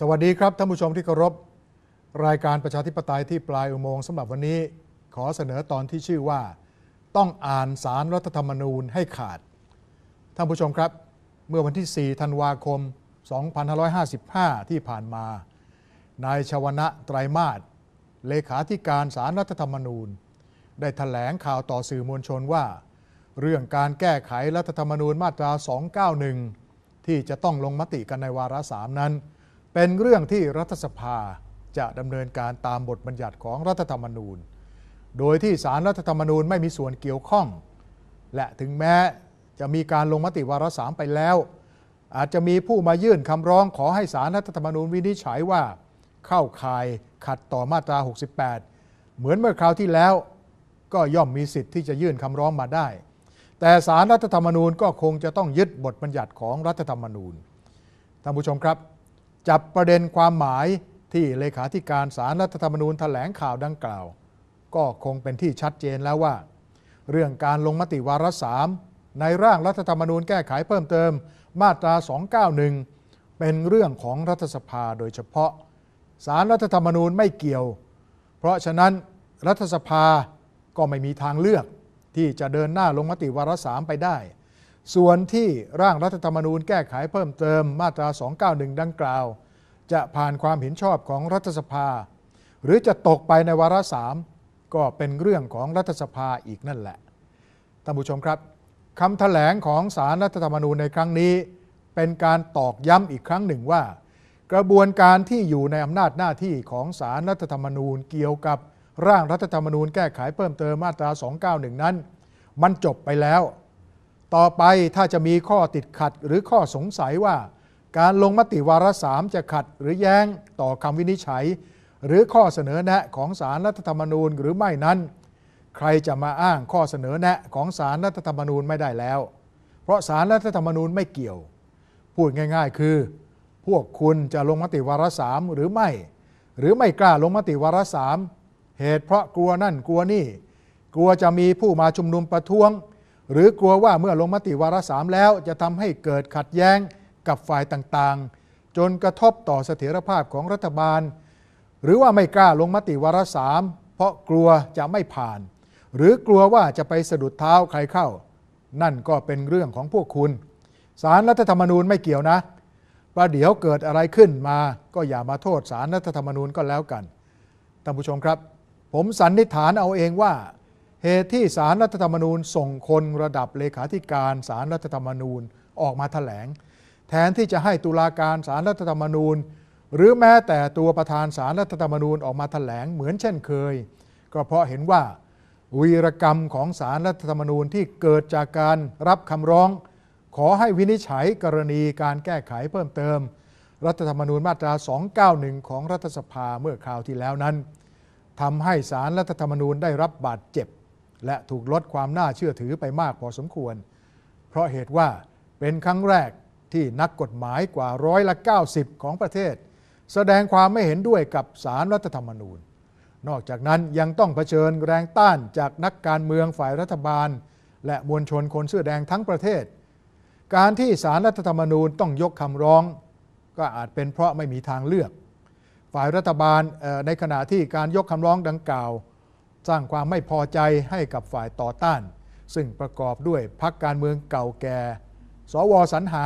สวัสดีครับท่านผู้ชมที่เคารพรายการประชาธิปไตยที่ปลายอุโมงค์สำหรับวันนี้ขอเสนอตอนที่ชื่อว่า ต้องอ่านสารรัฐธรรมนูญให้ขาด ท่านผู้ชมครับ เมื่อวันที่ 4 ธันวาคม 2555 ที่ผ่านมา นายชวนะไตรมาสเลขาธิการสารรัฐธรรมนูญ ได้ถแถลงข่าวต่อสื่อมวลชนว่า เรื่องการแก้ไขรัฐธรรมนูญมาตรา 291 ที่จะต้องลงมติกันในวาระสามนั้น เป็นเรื่องที่รัฐสภาจะดำเนินการตามบทบัญญัติของรัฐธรรมนูญ โดยที่สารรัฐธรรมนูญไม่มีส่วนเกี่ยวข้อง และถึงแม้จะมีการลงมติวาระสามไปแล้ว อาจจะมีผู้มายื่นคำร้องขอให้สารรัฐธรรมนูญวินิจฉัยว่า เข้าข่ายขัดต่อมาตรา 68 เหมือนเมื่อคราวที่แล้ว ก็ย่อมมีสิทธิ์ที่จะยื่นคำร้องมาได้ แต่สารรัฐธรรมนูญก็คงจะต้องยึดบทบัญญัติของรัฐธรรมนูญท่านผู้ชมครับ จับประเด็นความหมายที่เลขาธิการสารรัฐธรรมนูญแถลงข่าวดังกล่าว ก็คงเป็นที่ชัดเจนแล้วว่า เรื่องการลงมติวาระสามในร่างรัฐธรรมนูญแก้ไขเพิ่มเติม มาตรา 291 เป็นเรื่องของรัฐสภาโดยเฉพาะ สารรัฐธรรมนูญไม่เกี่ยว เพราะฉะนั้นรัฐสภาก็ไม่มีทางเลือกที่จะเดินหน้าลงมติวาระสามไปได้ ส่วนที่ร่างรัฐธรรมนูญแก้ไขเพิ่มเติมมาตรา 291 ดังกล่าว จะผ่านความเห็นชอบของรัฐสภา หรือจะตกไปในวาระสามก็เป็นเรื่องของรัฐสภาอีกนั่นแหละท่านผู้ชมครับคำแถลงของสารรัฐธรรมนูญในครั้งนี้ เป็นการตอกย้ำอีกครั้งหนึ่งว่า กระบวนการที่อยู่ในอำนาจหน้าที่ของสารรัฐธรรมนูญเกี่ยวกับร่างรัฐธรรมนูญแก้ไขเพิ่มเติมมาตรา 291 นั้น มันจบไปแล้ว ต่อไปถ้าจะมีข้อติดขัดหรือข้อสงสัยว่า การลงมติวาระสามจะขัดหรือแย้งต่อคำวินิจฉัย หรือข้อเสนอแนะของสารรัฐธรรมนูญหรือไม่นั้น ใครจะมาอ้างข้อเสนอแนะของสารรัฐธรรมนูญไม่ได้แล้ว เพราะสารรัฐธรรมนูญไม่เกี่ยว พูดง่าย ๆ คือ พวกคุณจะลงมติวาระสามหรือไม่ หรือไม่กล้าลงมติวาระสามเหตุเพราะกลัวนั่นกลัวนี่ กลัวจะมีผู้มาชุมนุมประท้วง หรือกลัวว่าเมื่อลงมติวาระสามแล้ว จะทำให้เกิดขัดแย้งกับฝ่ายต่างๆ จนกระทบต่อเสถียรภาพของรัฐบาล หรือว่าไม่กล้าลงมติวาระสามเพราะกลัวจะไม่ผ่าน หรือกลัวว่าจะไปสะดุดเท้าใครเข้า นั่นก็เป็นเรื่องของพวกคุณสารรัฐธรรมนูญไม่เกี่ยวนะประเดี๋ยวเกิดอะไรขึ้นมาก็อย่ามาโทษสารรัฐธรรมนูญก็แล้วกันท่านผู้ชมครับ ผมสันนิษฐานเอาเองว่า เหตุที่สารรัฐธรรมนูญ ส่งคนระดับเลขาธิการสารรัฐธรรมนูญออกมาแถลง แทนที่จะให้ตุลาการสารรัฐธรรมนูญ หรือแม้แต่ตัวประธานสารรัฐธรรมนูญออกมาแถลงเหมือนเช่นเคย ก็เพราะเห็นว่าวีรกรรมของสารรัฐธรรมนูญที่เกิดจากการรับคำร้อง ขอให้วินิจฉัยกรณีการแก้ไขเพิ่มเติม รัฐธรรมนูญมาตรา 291 ของรัฐสภาเมื่อคราวที่แล้วนั้นทำให้สารรัฐธรรมนูญได้รับบาดเจ็บ และถูกลดความน่าเชื่อถือไปมากพอสมควร เพราะเหตุว่าเป็นครั้งแรกที่นักกฎหมายกว่าร้อยละ 90 ของประเทศ แสดงความไม่เห็นด้วยกับสารรัฐธรรมนูญ นอกจากนั้นยังต้องเผชิญแรงต้านจากนักการเมืองฝ่ายรัฐบาล และมวลชนคนเสื้อแดงทั้งประเทศ การที่สารรัฐธรรมนูญต้องยกคำร้อง ก็อาจเป็นเพราะไม่มีทางเลือก ฝ่ายรัฐบาลในขณะที่การยกคำร้องดังกล่าว สร้างความไม่พอใจให้กับฝ่ายต่อต้าน ซึ่งประกอบด้วยพรรคการเมืองเก่าแก่ สวสรรหา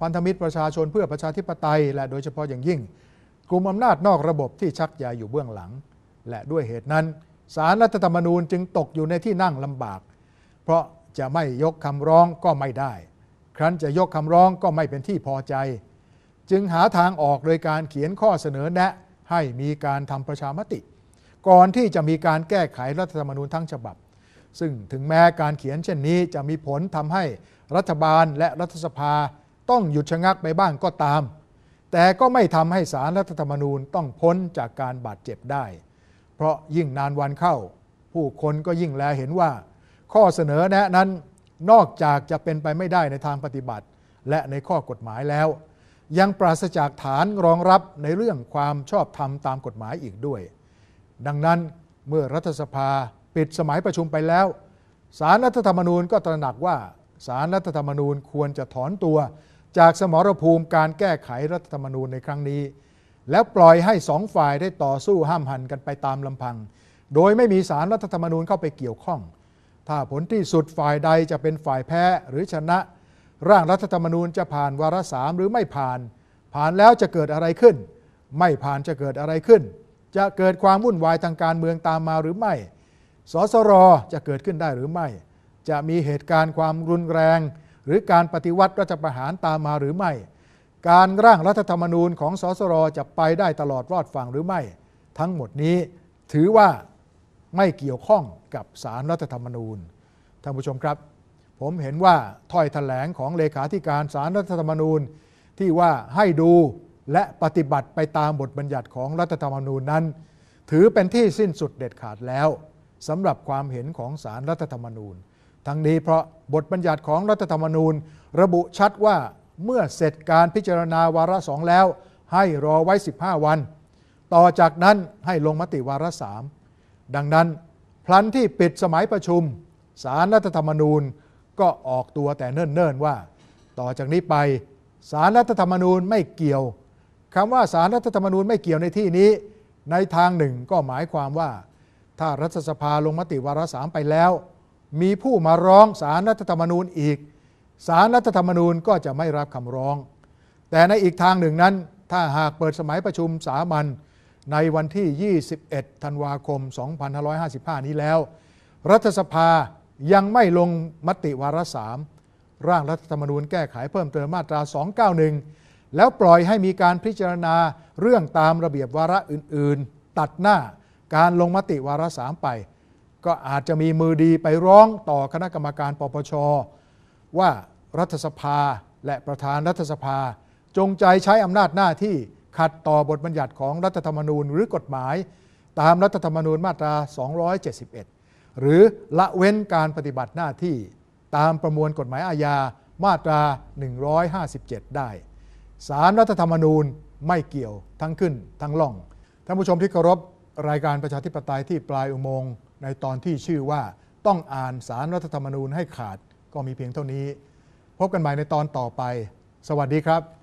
พันธมิตรประชาชนเพื่อประชาธิปไตย และโดยเฉพาะอย่างยิ่ง กลุ่มอำนาจนอกระบบที่ชักใยอยู่เบื้องหลัง และด้วยเหตุนั้นสารรัฐธรรมนูญจึงตกอยู่ในที่นั่งลำบาก เพราะจะไม่ยกคำร้องก็ไม่ได้ ครั้นจะยกคำร้องก็ไม่เป็นที่พอใจ จึงหาทางออกโดยการเขียนข้อเสนอแนะให้มีการทำประชามติ ก่อนที่จะมีการแก้ไขรัฐธรรมนูญทั้งฉบับ ซึ่งถึงแม้การเขียนเช่นนี้จะมีผลทำให้รัฐบาลและรัฐสภาต้องหยุดชะงักไปบ้างก็ตาม แต่ก็ไม่ทำให้สารรัฐธรรมนูญต้องพ้นจากการบาดเจ็บได้ เพราะยิ่งนานวันเข้า ผู้คนก็ยิ่งแลเห็นว่า ข้อเสนอแนะนั้นนอกจากจะเป็นไปไม่ได้ในทางปฏิบัติ และในข้อกฎหมายแล้ว ยังปราศจากฐานรองรับในเรื่องความชอบธรรมตามกฎหมายอีกด้วย ดังนั้นเมื่อรัฐสภาปิดสมัยประชุมไปแล้ว สารรัฐธรรมนูญก็ตระหนักว่า สารรัฐธรรมนูญควรจะถอนตัว จากสมรภูมิการแก้ไขรัฐธรรมนูญในครั้งนี้ แล้วปล่อยให้สองฝ่ายได้ต่อสู้ห้ามหันกันไปตามลำพัง โดยไม่มีสารรัฐธรรมนูญเข้าไปเกี่ยวข้อง ถ้าผลที่สุดฝ่ายใดจะเป็นฝ่ายแพ้หรือชนะ ร่างรัฐธรรมนูญจะผ่านวาระสามหรือไม่ผ่าน ผ่านแล้วจะเกิดอะไรขึ้น ไม่ผ่านจะเกิดอะไรขึ้น จะเกิดความวุ่นวายทางการเมืองตามมาหรือไม่ สสรจะเกิดขึ้นได้หรือไม่ จะมีเหตุการณ์ความรุนแรง หรือการปฏิวัติรัฐประหารตามมาหรือไม่ การร่างรัฐธรรมนูญของสสรจะไปได้ตลอดรอดฝั่งหรือไม่ ทั้งหมดนี้ถือว่าไม่เกี่ยวข้องกับสารรัฐธรรมนูญ ท่านผู้ชมครับ ผมเห็นว่าถ้อยแถลงของเลขาธิการสารรัฐธรรมนูญที่ว่าให้ดู และปฏิบัติไปตามบทบัญญัติของรัฐธรรมนูญนั้น ถือเป็นที่สิ้นสุดเด็ดขาดแล้วสำหรับความเห็นของสารรัฐธรรมนูญ ทั้งนี้เพราะบทบัญญัติของรัฐธรรมนูญ ระบุชัดว่าเมื่อเสร็จการพิจารณาวาระสองแล้ว ให้รอไว้ 15 วัน ต่อจากนั้นให้ลงมติวาระสามดังนั้น พลันที่ปิดสมัยประชุม สารรัฐธรรมนูญก็ออกตัวแต่เนิ่นๆว่า ต่อจากนี้ไปสารรัฐธรรมนูญไม่เกี่ยว คำว่าสารรัฐธรรมนูญไม่เกี่ยวในที่นี้ ในทางหนึ่งก็หมายความว่า ถ้ารัฐสภาลงมติวาระสามไปแล้ว มีผู้มาร้องสารรัฐธรรมนูญอีกสารรัฐธรรมนูญก็จะไม่รับคำร้อง แต่ในอีกทางหนึ่งนั้น ถ้าหากเปิดสมัยประชุมสามัญในวันที่ 21 ธันวาคม 2555 นี้แล้ว รัฐสภายังไม่ลงมติวาระสามร่างรัฐธรรมนูญแก้ไขเพิ่มเติมมาตรา 291 แล้วปล่อยให้มีการพิจารณาเรื่องตามระเบียบวาระอื่น ๆ ตัดหน้าการลงมติวาระสามไป ก็อาจจะมีมือดีไปร้องต่อคณะกรรมการปปช ว่ารัฐสภาและประธานรัฐสภา จงใจใช้อำนาจหน้าที่ขัดต่อบทบัญญัติของรัฐธรรมนูญหรือกฎหมาย ตามรัฐธรรมนูญมาตรา 271 หรือละเว้นการปฏิบัติหน้าที่ ตามประมวลกฎหมายอาญามาตรา 157 ได้ สารรัฐธรรมนูญไม่เกี่ยวทั้งขึ้นทั้งล่องท่านผู้ชมที่เคารพรายการประชาธิปไตยที่ปลายอุโมงค์ในตอนที่ชื่อว่าต้องอ่านสารรัฐธรรมนูญให้ขาดก็มีเพียงเท่านี้ พบกันใหม่ในตอนต่อไป สวัสดีครับ